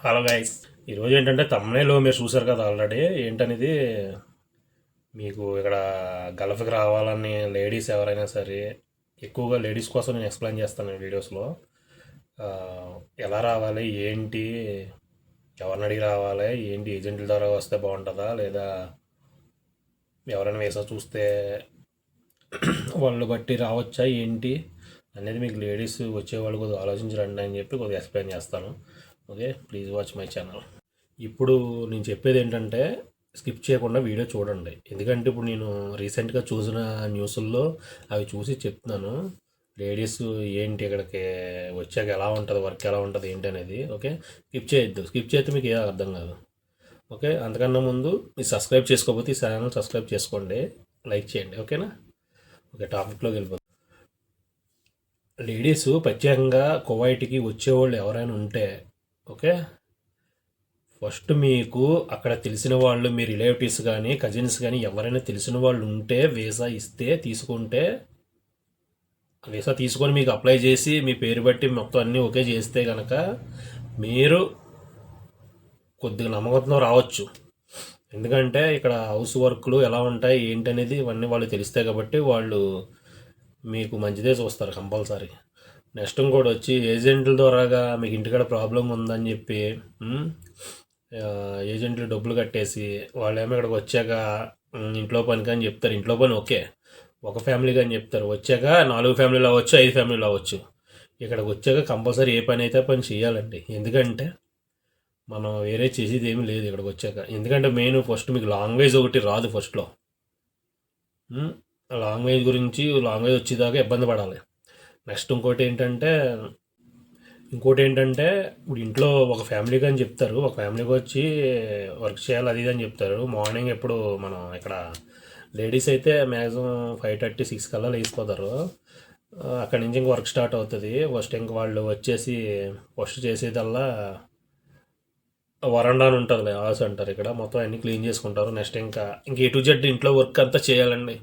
Hello guys ఈరోజు ఏంటంటే తమ్నేలో మీరు చూసారు కదా ఆల్రెడీ ఏంటనేది మీకు ఇక్కడ గల్ఫ్కి రావాలని లేడీస్ ఎవరైనా సరే ఎక్కువగా లేడీస్ కోసం నేను ఎక్స్ప్లెయిన్ చేస్తాను వీడియోస్లో ఎలా రావాలి ఏంటి ఎవరిని అడిగి రావాలి ఏంటి ఏజెంట్ల ద్వారా వస్తే బాగుంటుందా లేదా ఎవరైనా వేసా చూస్తే వాళ్ళు బట్టి రావచ్చా ఏంటి అనేది మీకు లేడీస్ వచ్చేవాళ్ళు కొద్దిగా ఆలోచించరండి అని చెప్పి కొద్దిగా ఎక్స్ప్లెయిన్ చేస్తాను. Okay please watch my channel ఇప్పుడు నేను చెప్పేది ఏంటంటే స్కిప్ చేయకుండా వీడియో చూడండి. ఎందుకంటే ఇప్పుడు నేను రీసెంట్గా చూసిన న్యూస్ల్లో అవి చూసి చెప్తున్నాను. లేడీస్ ఏంటి ఇక్కడికి వచ్చాక ఎలా ఉంటుంది వర్క్ ఎలా ఉంటుంది ఏంటి అనేది ఓకే? స్కిప్ చేయొద్దు. స్కిప్ చేస్తే మీకు ఏదో అర్థం కాదు. ఓకే అంతకన్నా ముందు మీరు సబ్స్క్రైబ్ చేసుకోకపోతే ఈ ఛానల్ సబ్స్క్రైబ్ చేసుకోండి. లైక్ చేయండి ఓకేనా? ఓకే టాపిక్లోకి వెళ్ళిపోతుంది లేడీస్ ప్రత్యేకంగా కువైట్కి వచ్చేవాళ్ళు ఎవరైనా ఉంటే ఓకే? ఫస్ట్ మీకు అక్కడ తెలిసిన వాళ్ళు మీ రిలేటివ్స్ కానీ కజిన్స్ కానీ ఎవరైనా తెలిసిన వాళ్ళు ఉంటే వీసా ఇస్తే తీసుకుంటే వీసా తీసుకొని మీకు అప్లై చేసి మీ పేరు బట్టి మొత్తం అన్నీ ఓకే చేస్తే కనుక మీరు కొద్దిగా నమ్మకంతో రావచ్చు. ఎందుకంటే ఇక్కడ హౌస్ వర్క్లు ఎలా ఉంటాయి ఏంటనేది ఇవన్నీ వాళ్ళు తెలిస్తే కాబట్టి వాళ్ళు మీకు మంచిదే చూస్తారు కంపల్సరీ. నెక్స్ట్ ఇంకోటి వచ్చి ఏజెంట్ల ద్వారాగా మీకు ఇంటికాడ ప్రాబ్లం ఉందని చెప్పి ఏజెంట్లు డబ్బులు కట్టేసి వాళ్ళేమో ఇక్కడికి వచ్చాక ఇంట్లో పని కానీ చెప్తారు. ఇంట్లో పని ఓకే. ఒక ఫ్యామిలీ కానీ చెప్తారు. వచ్చాక నాలుగు ఫ్యామిలీలు అవ్వచ్చు ఐదు ఫ్యామిలీలు అవ్వచ్చు. ఇక్కడికి వచ్చాక కంపల్సరీ ఏ పని అయితే పని చేయాలండి. ఎందుకంటే మనం వేరే చేసేది ఏమీ లేదు ఇక్కడికి వచ్చాక. ఎందుకంటే మెయిన్ ఫస్ట్ మీకు లాంగ్వేజ్ ఒకటి రాదు ఫస్ట్లో. లాంగ్వేజ్ గురించి లాంగ్వేజ్ వచ్చేదాకా ఇబ్బంది పడాలి. నెక్స్ట్ ఇంకోటి ఏంటంటే ఇంకోటి ఏంటంటే ఇప్పుడు ఇంట్లో ఒక ఫ్యామిలీకి అని చెప్తారు. ఒక ఫ్యామిలీకి వచ్చి వర్క్ చేయాలి అది ఇది అని చెప్తారు. మార్నింగ్ ఎప్పుడు మనం ఇక్కడ లేడీస్ అయితే మ్యాక్సిమం ఫైవ్ థర్టీ సిక్స్ కల్లా లేచిపోతారు. అక్కడి నుంచి ఇంక వర్క్ స్టార్ట్ అవుతుంది. ఫస్ట్ ఇంక వాళ్ళు వచ్చేసి ఫస్ట్ చేసేదల్లా వరండా అని ఉంటుంది ఆస్ అంటారు ఇక్కడ. మొత్తం అన్ని క్లీన్ చేసుకుంటారు. నెక్స్ట్ ఇంకా ఇంక ఏ టు జెడ్ ఇంట్లో వర్క్ అంతా చేయాలండి.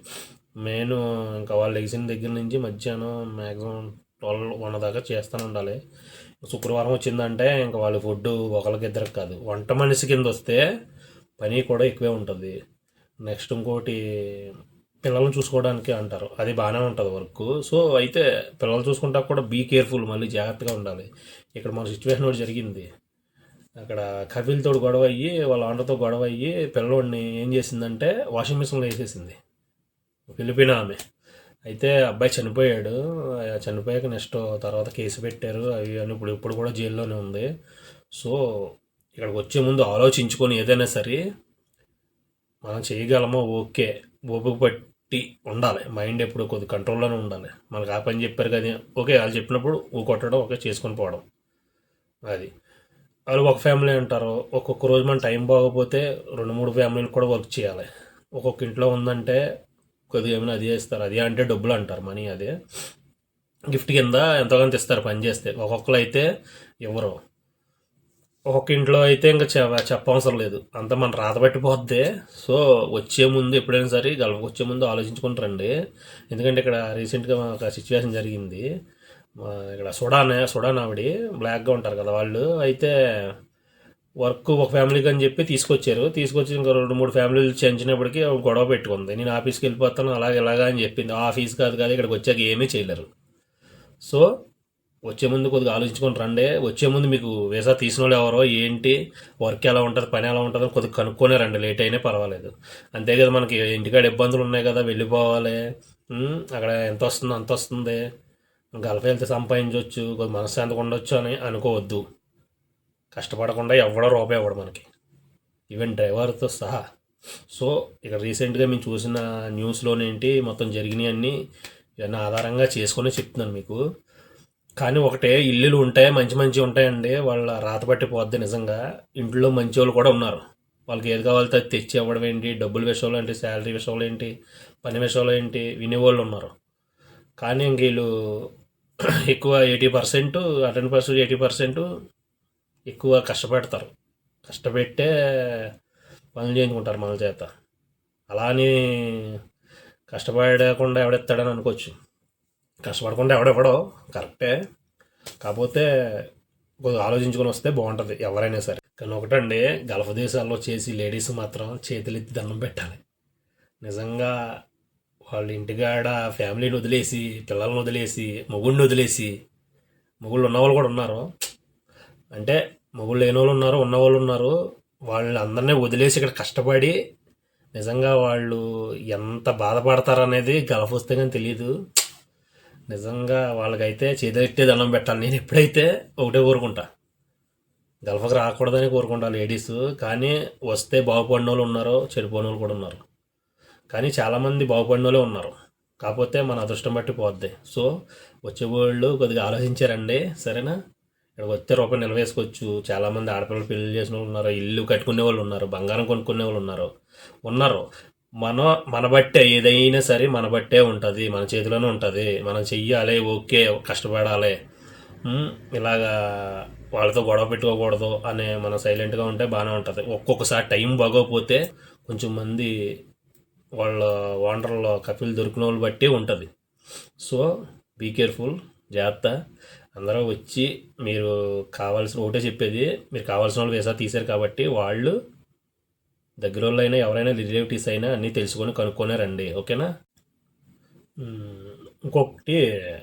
మెయిన్ ఇంకా వాళ్ళు లెగిసిన దగ్గర నుంచి మధ్యాహ్నం మ్యాక్సిమం ట్వెల్వ్ వన్ దాకా చేస్తూనే ఉండాలి. శుక్రవారం వచ్చిందంటే ఇంకా వాళ్ళ ఫుడ్ ఒకరికి ఇద్దరికి కాదు. వంట మనిషి కింద వస్తే పని కూడా ఎక్కువే ఉంటుంది. నెక్స్ట్ ఇంకోటి పిల్లల్ని చూసుకోవడానికి అంటారు. అది బాగానే ఉంటుంది వర్క్ సో అయితే పిల్లలు చూసుకుంటా కూడా బీ కేర్ఫుల్ మళ్ళీ జాగ్రత్తగా ఉండాలి. ఇక్కడ మన సిచ్యువేషన్ ఒకటి జరిగింది. అక్కడ కపిల్తో గొడవ అయ్యి వాళ్ళ ఆండతో గొడవ అయ్యి పిల్లోడిని ఏం చేసిందంటే వాషింగ్ మిషన్లో వేసేసింది. ఫిలిపినా ఆమె. అయితే అబ్బాయి చనిపోయాడు. చనిపోయాక నెక్స్ట్ తర్వాత కేసు పెట్టారు. అవి అని ఇప్పుడు ఇప్పుడు కూడా జైల్లోనే ఉంది. సో ఇక్కడికి వచ్చే ముందు ఆలోచించుకొని ఏదైనా సరే మనం చేయగలమో ఓకే. ఓపిక పట్టి ఉండాలి. మైండ్ ఎప్పుడు కొద్ది కంట్రోల్లోనే ఉండాలి. మనకు ఆ పని చెప్పారు కదా. ఓకే వాళ్ళు చెప్పినప్పుడు ఊకొట్టడం ఓకే చేసుకొని పోవడం. అది. వాళ్ళు ఒక ఫ్యామిలీ అంటారు. ఒక్కొక్క రోజు మన టైం బాగోపోతే రెండు మూడు ఫ్యామిలీలు కూడా వర్క్ చేయాలి. ఒక్కొక్క ఇంట్లో ఉందంటే కొద్దిగా ఏమైనా అది చేస్తారు అది అంటే డబ్బులు అంటారు మనీ అదే. గిఫ్ట్ కింద ఎంతో ఇస్తారు పని చేస్తే. ఒక్కొక్కరు అయితే ఎవరు? ఒక్కొక్క ఇంట్లో అయితే ఇంకా చెప్పవసరం లేదు. అంత మన రాత పెట్టిపోద్ది. సో వచ్చే ముందు ఎప్పుడైనా సరే గల్ఫ్ వచ్చే ముందు ఆలోచించుకుని రండి ఎందుకంటే ఇక్కడ రీసెంట్గా ఒక సిచ్యువేషన్ జరిగింది. ఇక్కడ సుడానే సుడాన్ ఆవిడ బ్లాక్గా ఉంటారు కదా వాళ్ళు. అయితే వర్క్ ఒక ఫ్యామిలీకి అని చెప్పి తీసుకొచ్చారు. తీసుకొచ్చి ఇంకా రెండు మూడు ఫ్యామిలీలు చెంచినప్పటికీ గొడవ పెట్టుకుంది. నేను ఆఫీస్కి వెళ్ళిపోతాను అలాగే ఇలాగా అని చెప్పింది. ఆఫీస్ కాదు కాదు ఇక్కడికి వచ్చాక ఏమీ చేయలేరు. సో వచ్చే ముందు కొద్దిగా ఆలోచించుకొని రండి. వచ్చే ముందు మీకు వీసా తీసిన వాళ్ళు ఎవరో ఏంటి వర్క్ ఎలా ఉంటుంది పని ఎలా ఉంటుందో కొద్దిగా కనుక్కొనే రండి. లేట్ అయినా పర్వాలేదు. అంతే కదా మనకి ఇంటికాడ ఇబ్బందులు ఉన్నాయి కదా వెళ్ళిపోవాలి. అక్కడ ఎంత వస్తుందో అంత వస్తుంది. గల్ఫ్ వెళ్తే సంపాదించవచ్చు కొద్ది మనశ్శాంతిగా ఉండొచ్చు అని అనుకోవద్దు. కష్టపడకుండా ఎవడో రూపాయి ఇవ్వడు మనకి. ఈవెన్ డ్రైవర్తో సహా. సో ఇక రీసెంట్గా మేము చూసిన న్యూస్లోనేంటి మొత్తం జరిగినాయి అన్నీ ఇవన్నీ ఆధారంగా చేసుకొని చెప్తున్నాను మీకు. కానీ ఒకటే ఇల్లులు ఉంటాయి మంచి మంచి ఉంటాయండి వాళ్ళ రాత పట్టిపోద్ది నిజంగా. ఇంట్లో మంచి వాళ్ళు కూడా ఉన్నారు. వాళ్ళకి ఏది కావాలితే అది తెచ్చి ఇవ్వడం ఏంటి డబ్బుల విషయంలో ఏంటి శాలరీ విషయంలో ఏంటి పని విషయంలో ఏంటి వినేవాళ్ళు ఉన్నారు. కానీ ఇంక వీళ్ళు ఎక్కువ eighty percent ten percent eighty percent ఎక్కువ కష్టపెడతారు. కష్టపెట్టే పనులు చేయించుకుంటారు మన చేత. అలా అని కష్టపడకుండా ఎవడెత్తాడని అనుకోవచ్చు. కష్టపడకుండా ఎవడెవడో కరెక్టే. కాకపోతే కొద్దిగా ఆలోచించుకొని వస్తే బాగుంటుంది ఎవరైనా సరే. కానీ ఒకటండి గల్ఫ్ దేశాల్లో చేసి లేడీస్ మాత్రం చేతులెత్తి దండం పెట్టాలి. నిజంగా వాళ్ళ ఇంటికాడ ఫ్యామిలీని వదిలేసి పిల్లల్ని వదిలేసి మొగుడిని వదిలేసి మొగుళ్ళు ఉన్నవాళ్ళు కూడా ఉన్నారు. అంటే మొగుళ్ళు లేని వాళ్ళు ఉన్నారు ఉన్నవాళ్ళు ఉన్నారు. వాళ్ళు అందరినీ వదిలేసి ఇక్కడ కష్టపడి నిజంగా వాళ్ళు ఎంత బాధపడతారనేది గల్ఫ్ వస్తే కానీ తెలియదు నిజంగా వాళ్ళకైతే చేదెట్టే దండం పెట్టాలి. నేను ఎప్పుడైతే ఒకటే కోరుకుంటా. గల్ఫ్కి రాకూడదని కోరుకుంటా లేడీస్. కానీ వస్తే బాగుపడిన వాళ్ళు ఉన్నారు చెడిపోయిన వాళ్ళు కూడా ఉన్నారు. కానీ చాలామంది బాగుపడిన వాళ్ళే ఉన్నారు. కాకపోతే మన అదృష్టం బట్టి పోద్ది. సో వచ్చే వాళ్ళు కొద్దిగా ఆలోచించారండి. సరేనా? ఇక్కడ వస్తే రూపాయి నిలవేసుకోవచ్చు చాలామంది ఆడపిల్లలు పెళ్ళి చేసిన వాళ్ళు ఉన్నారు. ఇల్లు కట్టుకునే వాళ్ళు ఉన్నారు. బంగారం కొనుక్కునే వాళ్ళు ఉన్నారు. ఉన్నారు. మన మన బట్టే ఏదైనా సరే మన బట్టే ఉంటుంది. మన చేతిలోనే ఉంటుంది. మనం చెయ్యాలి ఓకే కష్టపడాలి. ఇలాగా వాళ్ళతో గొడవ పెట్టుకోకూడదు అనే మనం సైలెంట్గా ఉంటే బాగానే ఉంటుంది. ఒక్కొక్కసారి టైం బాగోకపోతే కొంచెం మంది వాళ్ళ ఓనర్లో కపిల్ దొరికిన వాళ్ళు బట్టి ఉంటుంది. సో బీ కేర్ఫుల్ జాగ్రత్త. అందరూ వచ్చి మీరు కావాల్సిన ఒకటే చెప్పేది మీరు కావాల్సిన వాళ్ళు వీసా తీశారు కాబట్టి వాళ్ళు దగ్గర వాళ్ళు అయినా ఎవరైనా రిలేటివ్స్ అయినా అన్నీ తెలుసుకొని కనుక్కొనే రండి ఓకేనా ఇంకొకటి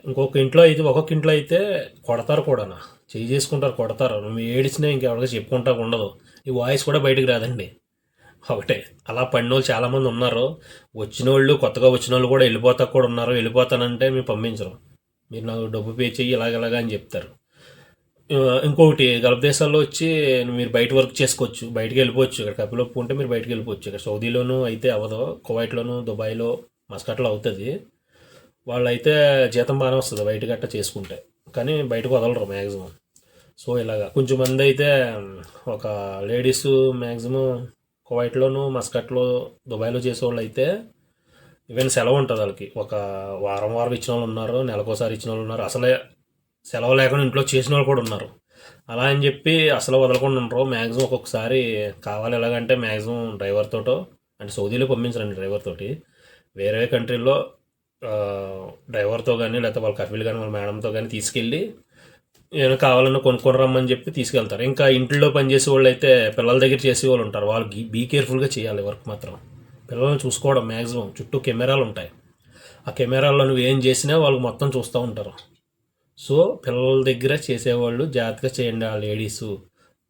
ఇంకొక ఇంట్లో అయితే ఒక్కొక్క ఇంట్లో అయితే కొడతారు కూడా చేయి చేసుకుంటారు కొడతారు. నువ్వు ఏడిచినా ఇంకెవరికి చెప్పుకుంటా ఉండదు. ఈ వాయిస్ కూడా బయటకు రాదండి. ఒకటే అలా పడిన వాళ్ళు చాలామంది ఉన్నారు. వచ్చిన వాళ్ళు కొత్తగా వచ్చిన వాళ్ళు కూడా వెళ్ళిపోతా కూడా ఉన్నారు. వెళ్ళిపోతానంటే మేము పంపించరు. మీరు నాకు డబ్బు పే చెయ్యి ఇలాగ అని చెప్తారు. ఇంకొకటి గల్ఫ్ దేశాల్లో వచ్చి మీరు బయట వర్క్ చేసుకోవచ్చు బయటకు వెళ్ళిపోవచ్చు. ఇక్కడ కపిలోపు ఉంటే మీరు బయటకు వెళ్ళిపోవచ్చు. ఇక్కడ సౌదీలోనూ అయితే అవ్వదు కువైట్లోను దుబాయ్లో మస్కట్లో అవుతుంది. వాళ్ళైతే జీతం బాగానే వస్తుంది బయట గట్ట చేసుకుంటే. కానీ బయటకు వదలరు మ్యాక్సిమం సో ఇలాగా కొంచెం మంది అయితే ఒక లేడీస్ మ్యాక్సిమం కువైట్లోను మస్కట్లో దుబాయ్లో చేసేవాళ్ళు అయితే ఈవెన్ సెలవు ఉంటుంది వాళ్ళకి. ఒక వారం వారం ఇచ్చిన వాళ్ళు ఉన్నారు నెలకోసారి ఇచ్చిన వాళ్ళు ఉన్నారు. అసలే సెలవు లేకుండా ఇంట్లో చేసిన వాళ్ళు కూడా ఉన్నారు. అలా అని చెప్పి అసలు వదలకుండా ఉండరు. మ్యాక్సిమం ఒక్కొక్కసారి కావాలి ఎలాగంటే మ్యాక్సిమం డ్రైవర్ తోటో అంటే సౌదీలో పంపించరండి డ్రైవర్ తోటి. వేరే కంట్రీలో డ్రైవర్తో కానీ లేకపోతే వాళ్ళ కఫీలు కానీ వాళ్ళ మేడంతో కానీ తీసుకెళ్ళి ఏమైనా కావాలన్నా కొనుక్కొని రమ్మని చెప్పి తీసుకెళ్తారు. ఇంకా ఇంట్లో పనిచేసే వాళ్ళు అయితే పిల్లల దగ్గర చేసే వాళ్ళు ఉంటారు. వాళ్ళు బీ కేర్ఫుల్గా చేయాలి వర్క్ మాత్రం. పిల్లల్ని చూసుకోవడం మ్యాక్సిమం చుట్టూ కెమెరాలు ఉంటాయి ఆ కెమెరాల్లో నువ్వు ఏం చేసినా వాళ్ళు మొత్తం చూస్తూ ఉంటారు. సో పిల్లల దగ్గర చేసేవాళ్ళు జాగ్రత్తగా చేయండి ఆ లేడీస్.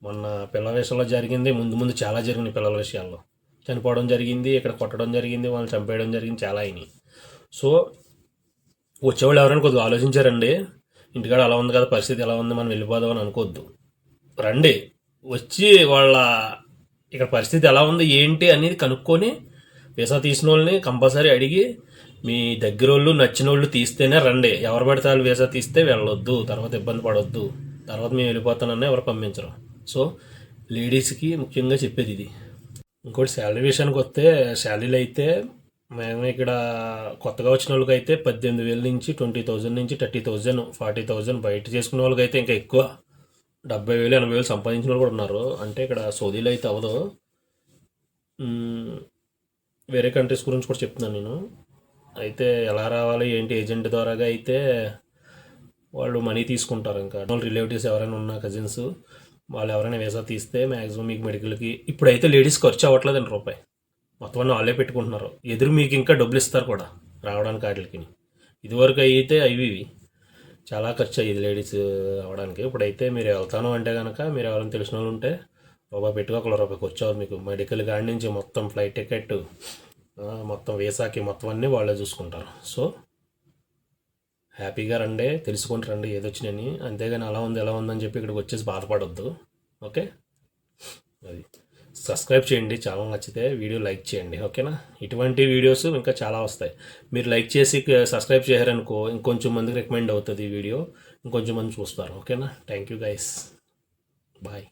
మొన్న పిల్లల విషయంలో జరిగింది. ముందు ముందు చాలా జరిగినాయి పిల్లల విషయాల్లో. చనిపోవడం జరిగింది ఇక్కడ కొట్టడం జరిగింది వాళ్ళని చంపేయడం జరిగింది చాలా అయినాయి. సో వచ్చేవాళ్ళు ఎవరైనా కొద్దిగా ఆలోచించారండి ఇంటికాడ అలా ఉంది కదా పరిస్థితి ఎలా ఉంది మనం వెళ్ళిపోదాం అని అనుకోవద్దు. రండి వచ్చి వాళ్ళ ఇక్కడ పరిస్థితి ఎలా ఉంది ఏంటి అనేది కనుక్కొని వీసా తీసిన వాళ్ళని కంపల్సరీ అడిగి మీ దగ్గర వాళ్ళు నచ్చిన వాళ్ళు తీస్తేనే రండి. ఎవరు పడితే వాళ్ళు వీసా తీస్తే వెళ్ళొద్దు. తర్వాత ఇబ్బంది పడొద్దు. తర్వాత మేము వెళ్ళిపోతానన్నా ఎవరు పంపించరు. సో లేడీస్కి ముఖ్యంగా చెప్పేది ఇది. ఇంకోటి శాలరీ విషయానికి వస్తే శాలరీలు అయితే మేము ఇక్కడ కొత్తగా వచ్చిన వాళ్ళకైతే పద్దెనిమిది వేల నుంచి ట్వంటీ థౌజండ్ నుంచి థర్టీ థౌజండ్ ఫార్టీ థౌజండ్ బయట చేసుకునే వాళ్ళకి అయితే ఇంకా ఎక్కువ. డెబ్బై వేలు ఎనభై వేలు సంపాదించిన వాళ్ళు కూడా ఉన్నారు. అంటే ఇక్కడ సౌదీలో అయితే అవ్వదు. వేరే కంట్రీస్ గురించి కూడా చెప్తున్నాను నేను. అయితే ఎలా రావాలి ఏంటి ఏజెంట్ ద్వారాగా అయితే వాళ్ళు మనీ తీసుకుంటారు ఇంకా. వాళ్ళ రిలేటివ్స్ ఎవరైనా ఉన్న కజిన్స్ వాళ్ళు ఎవరైనా వీసా తీస్తే మ్యాక్సిమం మీకు మెడికల్కి ఇప్పుడైతే లేడీస్ ఖర్చు అవ్వట్లేదండి రూపాయి. మొత్తం అన్నీ వాళ్ళే పెట్టుకుంటున్నారు. ఎదురు మీకు ఇంకా డబ్బులు ఇస్తారు కూడా రావడానికి వాటికి. ఇదివరకు అయితే అవి ఇవి. చాలా ఖర్చు అయ్యేది లేడీస్ అవ్వడానికి. ఇప్పుడైతే మీరు వెళ్తాను అంటే కనుక మీరు ఎవరైనా తెలిసిన వాళ్ళు ఉంటే బాబా పెట్టుకోకుండా ఒక వచ్చావు మీకు. మెడికల్ కాడి నుంచి మొత్తం ఫ్లైట్ టికెట్ మొత్తం వీసాకి మొత్తం అన్నీ వాళ్ళే చూసుకుంటారు. సో హ్యాపీగా రండి తెలుసుకొని రండి ఏదొచ్చినని అంతేగాని అలా ఉంది ఎలా ఉందని చెప్పి ఇక్కడికి వచ్చేసి బాధపడొద్దు. ఓకే? అది. సబ్స్క్రైబ్ చేయండి ఛానల్ నచ్చితే వీడియో లైక్ చేయండి ఓకేనా? ఇటువంటి వీడియోస్ ఇంకా చాలా వస్తాయి. మీరు లైక్ చేసి సబ్స్క్రైబ్ చేశారనుకో ఇంకొంచెం మందికి రికమెండ్ అవుతుంది ఈ వీడియో. ఇంకొంచెం మంది చూస్తారు ఓకేనా? Thank you guys. బాయ్.